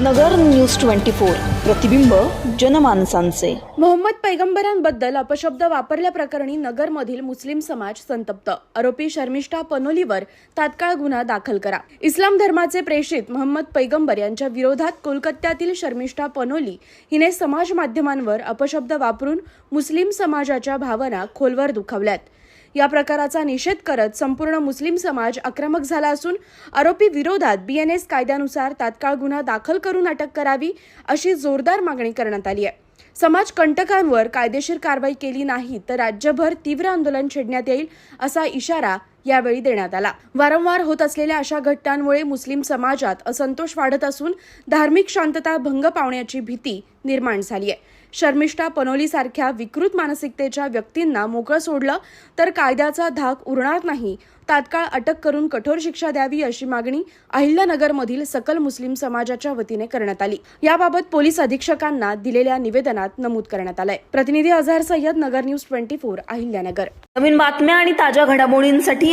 नगर news twenty four प्रतिबिंब जनमानसांचे. मोहम्मद पैगंबरांबद्दल अपशब्द वापरल्याप्रकरणी नगरमधील मुस्लिम समाज संतप्त. आरोपी शर्मिष्ठा पनोलीवर तात्काळ गुन्हा दाखल करा. इस्लाम धर्माचे प्रेषित मोहम्मद पैगंबर यांच्या विरोधात कोलकात्यातील शर्मिष्ठा पनोली हिने समाज माध्यमांवर अपशब्द वापरून मुस्लिम समाजाच्या भावना खोलवर दुखावल्यात. या प्रकाराचा निषेध करत संपूर्ण मुस्लिम समाज आक्रमक झाला असून आरोपी विरोधात बीएनएस कायद्यानुसार तात्काळ गुन्हा दाखल करून अटक करावी अशी जोरदार मागणी करण्यात आली आहे. समाज कंटकांवर कायदेशीर कारवाई केली नाही तर राज्यभर तीव्र आंदोलन छेडण्यात येईल असा इशारा यावेळी देण्यात आला. वारंवार होत असलेल्या अशा घटनांमुळे मुस्लिम समाजात असंतोष वाढत असून धार्मिक शांतता भंग पावण्याची भीती निर्माण झाली आहे शर्मिष्ठा पनोलीसारख्या विकृत मानसिकतेच्या व्यक्तींना मोकळं सोडलं तर कायद्याचा धाक उरणार नाही. तात्काळ अटक करून कठोर शिक्षा द्यावी अशी मागणी अहिल्यानगरमधील सकल मुस्लिम समाजाच्या वतीने करण्यात आली. याबाबत पोलीस अधीक्षकांना दिलेल्या निवेदनात नमूद करण्यात आलंय. प्रतिनिधी Azhar Sayyed Nagar news twenty four Ahilyanagar. नवीन बातम्या आणि ताज्या घडामोडींसाठी